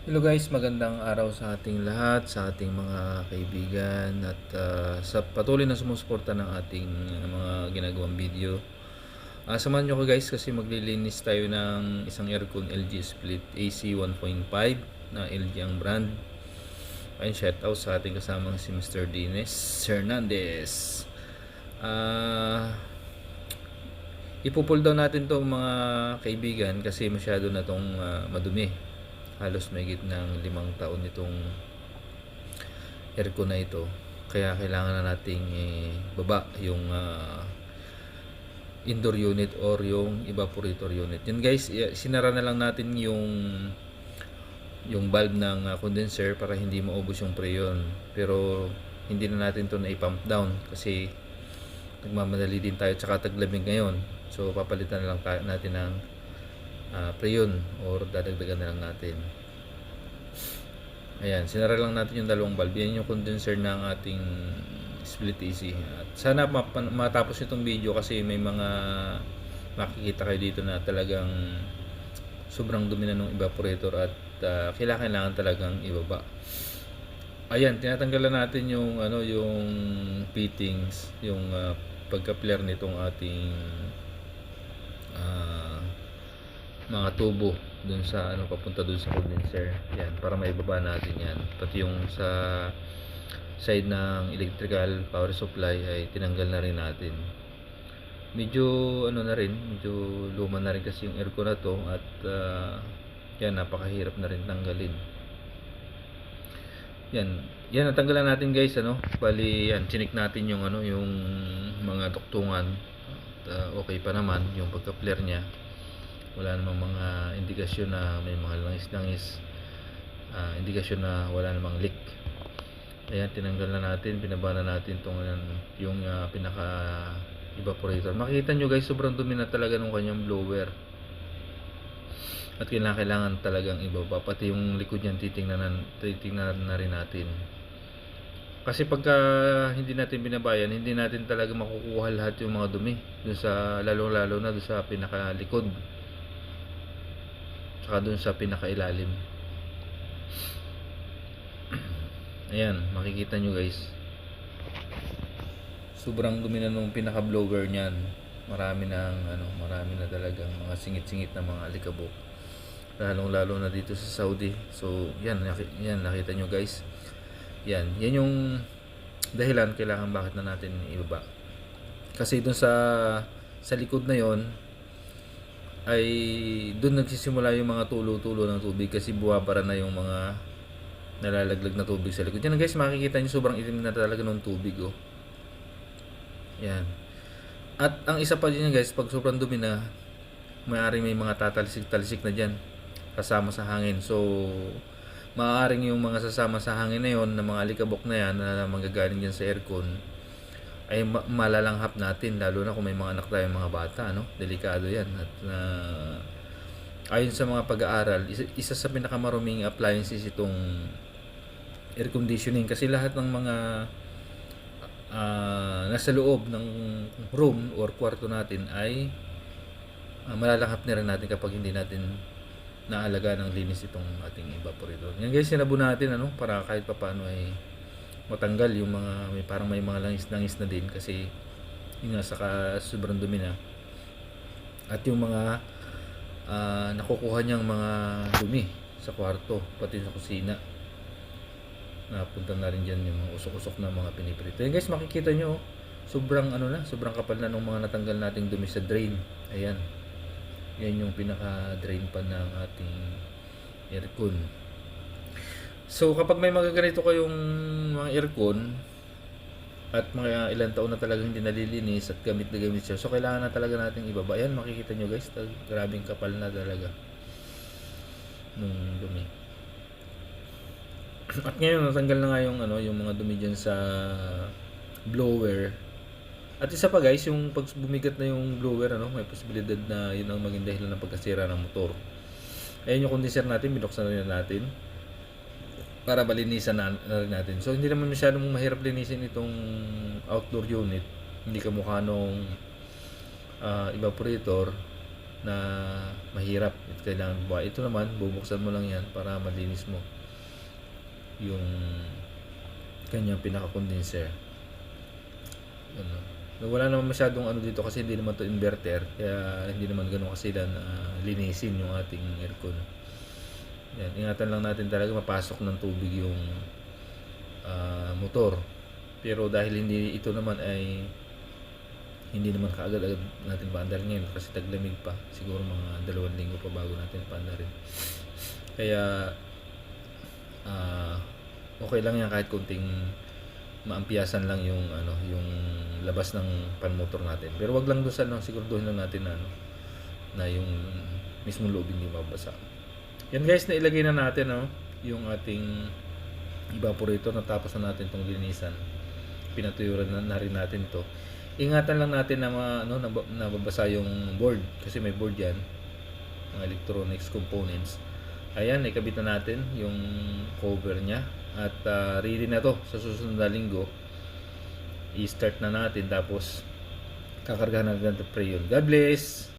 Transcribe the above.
Hello guys, magandang araw sa ating lahat, sa ating mga kaibigan at ah, sa patuloy na sumusuporta ng ating ah, mga ginagawang video. Ah, samahan nyo ko guys kasi maglilinis tayo ng isang aircon LG Split AC 1.5 na LG ang brand. Ayun, shout out sa ating kasamang si Mr. Dines Hernandez. Ah, ipupull down natin tong mga kaibigan kasi masyado na tong ah, madumi halos may ng limang taon itong aircon na ito. Kaya kailangan na nating baba yung ah, indoor unit or yung evaporator unit. Yun guys sinara na lang natin yung yung valve ng ah, condenser para hindi maubos yung preyon pero hindi na natin to na i-pump down kasi nagmamadali din tayo tsaka taglamig ngayon. So papalitan na lang natin ng uh, preyon or dadagdagan na lang natin. Ayan sinara lang natin yung dalawang valve. Yan yung condenser ng ating split AC at sana matapos itong video kasi may mga makikita kayo dito na talagang sobrang dumi na ng evaporator at uh, kailangan kailangan talagang ibaba. Ayan tinatanggalan natin yung ano yung fittings yung uh, pagka-flare nitong ating ah, mga tubo dun sa ano papunta dun sa condenser. Yan para maibaba natin yan. Pati yung sa side ng electrical power supply ay tinanggal na rin natin. Medyo ano na rin medyo luma na rin kasi yung aircon na to at ah, yan napakahirap na rin tanggalin. Yan yan natanggalan natin guys ano? Bali yan chinik natin yung ano yung mga tuktungan. At ah, okay pa naman yung pagka flare niya wala namang mga indikasyon na may mga langis-langis ah, indikasyon na wala namang leak. Ayan tinanggal na natin pinaba na natin tong yung ah, pinaka evaporator makikita nyo guys sobrang dumi na talaga ng kanyang blower. At kailangan, kailangan talagang ibaba pati yung likod niyan titingnan na, titingnan na rin natin. Kasi pagka hindi natin binabayan hindi natin talaga makukuha lahat yung mga dumi dun sa lalo lalo na dun sa pinakalikod tsaka dun sa pinakailalim. Ayan makikita nyo guys. Sobrang dumi na nung pinaka blower niyan. Marami ng ano marami na talagang mga singit-singit na mga alikabok. Lalong lalo na dito sa Saudi. So yan yan nakita nyo guys. Yan yan yung dahilan kailangan bakit na natin ibaba. Kasi dun sa sa likod na yon ay doon nagsisimula yung mga tulo-tulo ng tubig kasi buwabara na yung mga nalalaglag na tubig sa likod. Yan guys, makikita nyo sobrang itim na talaga ng tubig oh. Yan. At ang isa pa din guys, pag sobrang dumi na, maaari may mga tatalisik-talisik na dyan kasama sa hangin. So, maaaring yung mga sasama sa hangin na yon na mga alikabok na yan na manggagaling dyan sa aircon ay ma- malalanghap natin lalo na kung may mga anak tayong mga bata no? Delikado yan. At na ayon sa mga pag-aaral isa, isa sa pinakamaruming appliances itong air conditioning. Kasi lahat ng mga ah, nasa loob ng room or kwarto natin ay ah, malalanghap na rin natin kapag hindi natin naalaga ng linis itong ating evaporator. Yan guys, sinabu natin ano para kahit papaano ay matanggal yung mga may parang may mga langis-langis na din kasi yun nga saka sobrang dumi na. At yung mga ah, nakukuha niyang mga dumi sa kwarto pati sa kusina. Napunta na rin dyan yung mga usok-usok na mga piniprito. Yan guys, makikita nyo, oh, sobrang ano na, sobrang kapal na ng mga natanggal nating dumi sa drain. Ayan. Yan yung pinaka-drain pan ng ating aircon. So kapag may mga ganito kayong mga aircon at mga ilang taon na talaga hindi nalilinis at gamit na gamit siya. So kailangan na talaga nating ibaba. Yan makikita nyo guys, grabing kapal na talaga nung dumi. At ngayon natanggal na nga yung ano, yung mga dumi diyan sa blower. At isa pa guys, yung pag bumigat na yung blower, ano, may posibilidad na yun ang maging dahilan ng pagkasira ng motor. Ayan yung condenser natin, binuksan na natin para balinisan na, natin. So hindi naman masyadong mahirap linisin itong outdoor unit. Hindi kamukha nung ah, evaporator. na mahirap at kailangan buha. Ito naman, bubuksan mo lang yan para malinis mo yung kanyang pinaka-condenser. Ano. Wala naman masyadong ano dito kasi hindi naman to inverter kaya hindi naman ganoon kasila na linisin yung ating aircon. Yan, ingatan lang natin talaga mapasok ng tubig yung ah, motor. Pero dahil hindi ito naman ay hindi naman kaagad-agad natin paandarin ngayon kasi taglamig pa. Siguro mga dalawang linggo pa bago natin paandarin. Kaya ah okay lang yan kahit kunting maampiyasan lang yung ano yung labas ng panmotor natin. Pero wag lang doon sa ano, siguraduhin lang natin na ano na yung mismong loob hindi mabasa. Yan guys, nailagay na natin no, yung ating evaporator natapos na natin tong linisan. Pinatuyuran na, na rin natin to. Ingatan lang natin na ma, nab- nababasa yung board kasi may board yan mga electronics components. Ayan, ikabit na natin yung cover niya at uh, ready na to sa susunod na linggo. I-start na natin tapos kakargahan na natin ng pre yun. God bless!